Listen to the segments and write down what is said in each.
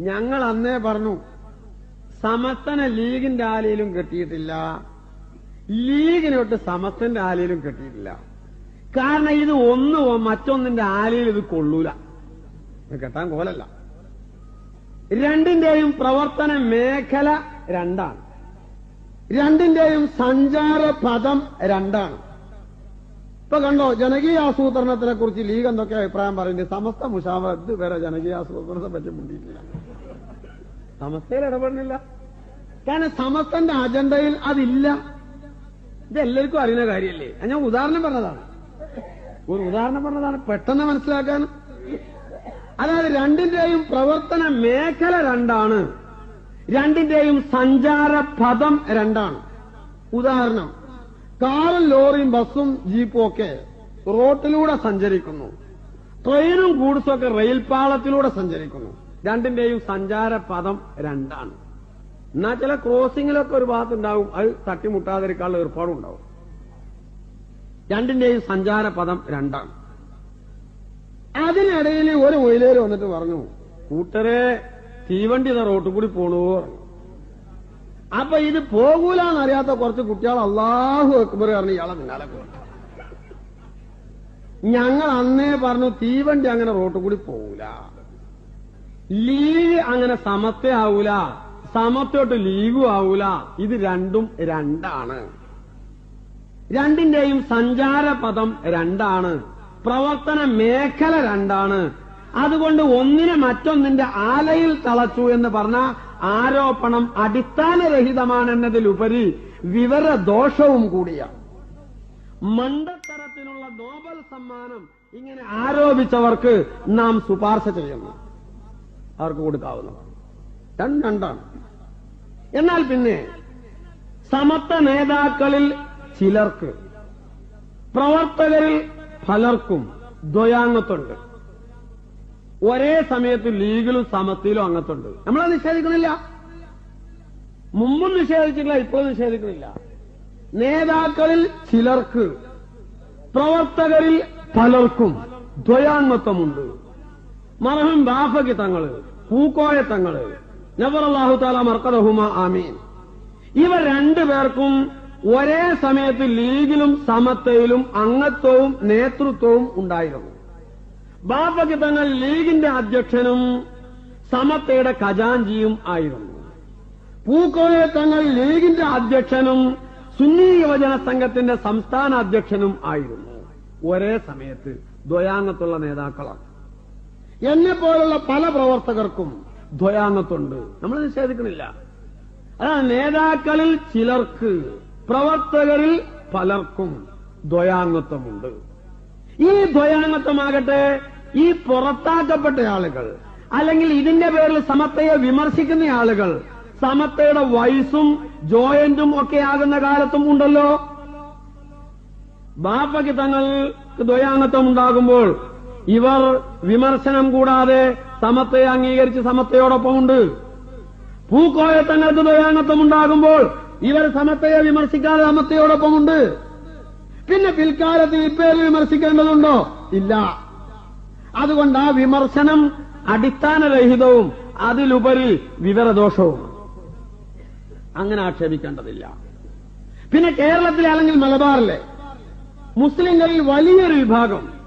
ഞങ്ങൾ അന്നേ പറഞ്ഞു സമസ്തനെ ലീഗിന്റെ ആലയിലും കെട്ടിയിട്ടില്ല. ലീഗിനോട്ട് സമസ്തന്റെ ആലയിലും കെട്ടിയിട്ടില്ല. കാരണം ഇത് ഒന്ന് മറ്റൊന്നിന്റെ ആലയിൽ ഇത് കൊള്ളൂല. കെട്ടാൻ കോലല്ല. രണ്ടിന്റെയും പ്രവർത്തന മേഖല രണ്ടാണ്. രണ്ടിന്റെയും സഞ്ചാര പദം രണ്ടാണ്. ഇപ്പൊ കണ്ടോ ജനകീയ ആസൂത്രണത്തിനെ കുറിച്ച് ലീഗ് എന്തൊക്കെ അഭിപ്രായം പറയുന്നത്? സമസ്ത മുഷാവ വരെ ജനകീയ ആസൂത്രണത്തെ പറ്റി മുണ്ടിയിട്ടില്ല. സമസ്തയിൽ ഇടപെടുന്നില്ല. കാരണം സമസ്തന്റെ അജണ്ടയിൽ അതില്ല. ഇത് എല്ലാവർക്കും അറിയുന്ന കാര്യമല്ലേ? ഞാൻ ഉദാഹരണം പറഞ്ഞതാണ്. ഒരു ഉദാഹരണം പറഞ്ഞതാണ് പെട്ടെന്ന് മനസ്സിലാക്കാൻ. അതായത് രണ്ടിന്റെയും പ്രവർത്തന മേഖല രണ്ടാണ്. രണ്ടിന്റെയും സഞ്ചാര പദം രണ്ടാണ്. ഉദാഹരണം കാറും ലോറിയും ബസ്സും ജീപ്പും ഒക്കെ റോട്ടിലൂടെ സഞ്ചരിക്കുന്നു. ട്രെയിനും ഗൂഡ്സും ഒക്കെ റെയിൽപാളത്തിലൂടെ സഞ്ചരിക്കുന്നു. രണ്ടിന്റെയും സഞ്ചാര പദം രണ്ടാണ്. എന്നാ ചില ക്രോസിങ്ങിലൊക്കെ ഒരു ഭാഗത്തുണ്ടാവും അത് തട്ടിമുട്ടാതിരിക്കാനുള്ള ഏർപ്പാടും ഉണ്ടാവും രണ്ടിന്റെയും സഞ്ചാര പദം രണ്ടാണ്. അതിനിടയിൽ ഒരു മൊയിലേര് വന്നിട്ട് പറഞ്ഞു കൂട്ടരെ തീവണ്ടി റോട്ടിൽ കൂടി പോണു അപ്പൊ ഇത് പോകൂലെന്നറിയാത്ത കുറച്ച് കുട്ടികൾ അള്ളാഹു അക്ബർ പറഞ്ഞു ഇയാളെ പോകും ഞങ്ങൾ അന്നേ പറഞ്ഞു തീവണ്ടി അങ്ങനെ റോട്ടിൽ കൂടി പോകൂല. ലീഗ് അങ്ങനെ സമത്തെ ആവൂല. സമത്തോട്ട് ലീഗും ആവൂല. ഇത് രണ്ടും രണ്ടാണ്. രണ്ടിന്റെയും സഞ്ചാര പദം രണ്ടാണ്. പ്രവർത്തന മേഖല രണ്ടാണ്. അതുകൊണ്ട് ഒന്നിനെ മറ്റൊന്നിന്റെ ആലയിൽ തളച്ചു എന്ന് പറഞ്ഞ ആരോപണം അടിസ്ഥാനരഹിതമാണെന്നതിലുപരി വിവരദോഷവും കൂടിയാണ് മണ്ടത്തരത്തിനുള്ള നോബൽ സമ്മാനം ഇങ്ങനെ ആരോപിച്ചവർക്ക് നാം ശുപാർശ ചെയ്യുന്നു. അവർക്ക് കൊടുക്കാവുന്നതാണ് രണ്ടും രണ്ടാണ്. എന്നാൽ പിന്നെ സമത്വ നേതാക്കളിൽ ചിലർക്ക് പ്രവർത്തകരിൽ പലർക്കും ദ്വയാംഗത്തുണ്ട് ഒരേ സമയത്ത് ലീഗിലും സമത്തിലും അംഗത്തുണ്ട് നമ്മളത് നിഷേധിക്കണില്ല. മുമ്പും നിഷേധിച്ചിട്ടില്ല ഇപ്പോഴും നിഷേധിക്കണില്ല. നേതാക്കളിൽ ചിലർക്ക് പ്രവർത്തകരിൽ പലർക്കും ദ്വയാംഗത്വമുണ്ട്. മറഹം ബാഫക്ക് തങ്ങൾ പൂക്കോയ തങ്ങൾ. നബറല്ലാഹു താല മർക്കദഹുമ ആമീൻ. ഇവ രണ്ടുപേർക്കും ഒരേ സമയത്ത് ലീഗിലും സമത്വയിലും അംഗത്വവും നേതൃത്വവും ഉണ്ടായിരുന്നു. ബാപ്പയ്ക്ക് തങ്ങൾ ലീഗിന്റെ അധ്യക്ഷനും സമത്തയുടെ ഖജാൻജിയും ആയിരുന്നു. പൂക്കോയ തങ്ങൾ ലീഗിന്റെ അധ്യക്ഷനും സുന്നി യുവജന സംഘത്തിന്റെ സംസ്ഥാന അധ്യക്ഷനും ആയിരുന്നു. ഒരേ സമയത്ത് ദ്വയാംഗത്തുള്ള നേതാക്കളാണ്. എന്നെ പോലുള്ള പല പ്രവർത്തകർക്കും ദ്വയാംഗത്തുണ്ട് നമ്മൾ നിഷേധിക്കുന്നില്ല അതാണ് നേതാക്കളിൽ ചിലർക്ക് പ്രവർത്തകരിൽ പലർക്കും ദ്വയാംഗത്വമുണ്ട് ഈ ദ്വയാംഗത്വമാകട്ടെ ഈ പുറത്താക്കപ്പെട്ട ആളുകൾ അല്ലെങ്കിൽ ഇതിന്റെ പേരിൽ സമത്തയെ വിമർശിക്കുന്ന ആളുകൾ സമത്തയുടെ വയസ്സും ജോയിന്റും ഒക്കെ ആകുന്ന കാലത്തും ഉണ്ടല്ലോ. ബാപ്പയ്ക്ക് തങ്ങൾക്ക് ദ്വയാംഗത്വം ഉണ്ടാകുമ്പോൾ ഇവർ വിമർശനം കൂടാതെ സമത്തെ അംഗീകരിച്ച് സമത്തയോടൊപ്പമുണ്ട് പൂക്കോയ തങ്ങൾക്ക് ദ്വയാംഗത്വം ഉണ്ടാകുമ്പോൾ ഇവർ സമത്തയെ വിമർശിക്കാതെ സമത്തയോടൊപ്പമുണ്ട് പിന്നെ പിൽക്കാലത്ത് ഇപ്പേര് വിമർശിക്കേണ്ടതുണ്ടോ? ഇല്ല. അതുകൊണ്ട് ആ വിമർശനം അടിസ്ഥാനരഹിതവും അതിലുപരി വിവരദോഷവും. അങ്ങനെ ആക്ഷേപിക്കേണ്ടതില്ല. പിന്നെ കേരളത്തിലെ അല്ലെങ്കിൽ മലബാറിലെ മുസ്ലിങ്ങളിൽ വലിയൊരു വിഭാഗം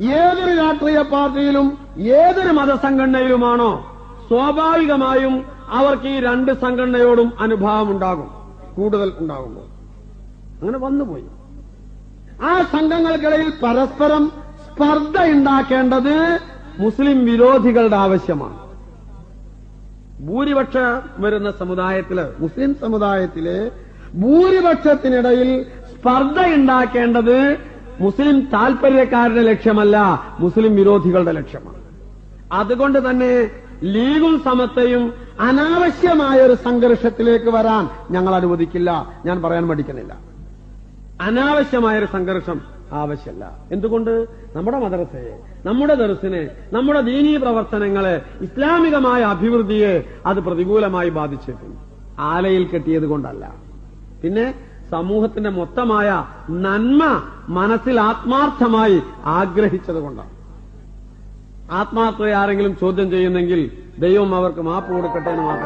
ഏതൊരു രാഷ്ട്രീയ പാർട്ടിയിലും ഏതൊരു മതസംഘടനയിലുമാണോ സ്വാഭാവികമായും അവർക്ക് ഈ രണ്ട് സംഘടനയോടും അനുഭാവം ഉണ്ടാകും കൂടുതൽ ഉണ്ടാകുമ്പോൾ. അങ്ങനെ വന്നുപോയി. ആ സംഘങ്ങൾക്കിടയിൽ പരസ്പരം സ്പർദ്ധ ഉണ്ടാക്കേണ്ടത് മുസ്ലിം വിരോധികളുടെ ആവശ്യമാണ്. ഭൂരിപക്ഷ വരുന്ന സമുദായത്തിൽ മുസ്ലിം സമുദായത്തിലെ ഭൂരിപക്ഷത്തിനിടയിൽ സ്പർദ്ധ ഉണ്ടാക്കേണ്ടത് മുസ്ലിം താൽപര്യക്കാരുടെ ലക്ഷ്യമല്ല മുസ്ലിം വിരോധികളുടെ ലക്ഷ്യമാണ്. അതുകൊണ്ട് തന്നെ ലീഗും സമത്വയും അനാവശ്യമായ ഒരു സംഘർഷത്തിലേക്ക് വരാൻ ഞങ്ങൾ അനുവദിക്കില്ല. ഞാൻ പറയാൻ മടിക്കുന്നില്ല. അനാവശ്യമായ ഒരു സംഘർഷം ആവശ്യമല്ല എന്തുകൊണ്ട്? നമ്മുടെ മദ്രസയെ നമ്മുടെ ദർസിനെ നമ്മുടെ ദീനീ പ്രവർത്തനങ്ങളെ ഇസ്ലാമികമായ അഭിവൃദ്ധിയെ അത് പ്രതികൂലമായി ബാധിച്ചിട്ടുണ്ട്. ആലയിൽ കെട്ടിയത് കൊണ്ടല്ല. പിന്നെ സമൂഹത്തിന്റെ മൊത്തമായ നന്മ മനസ്സിൽ ആത്മാർത്ഥമായി ആഗ്രഹിച്ചതുകൊണ്ടാണ്. ആത്മാർത്ഥത ആരെങ്കിലും ചോദ്യം ചെയ്യുന്നെങ്കിൽ ദൈവം അവർക്ക് മാപ്പ് കൊടുക്കട്ടെ എന്ന് മാത്രം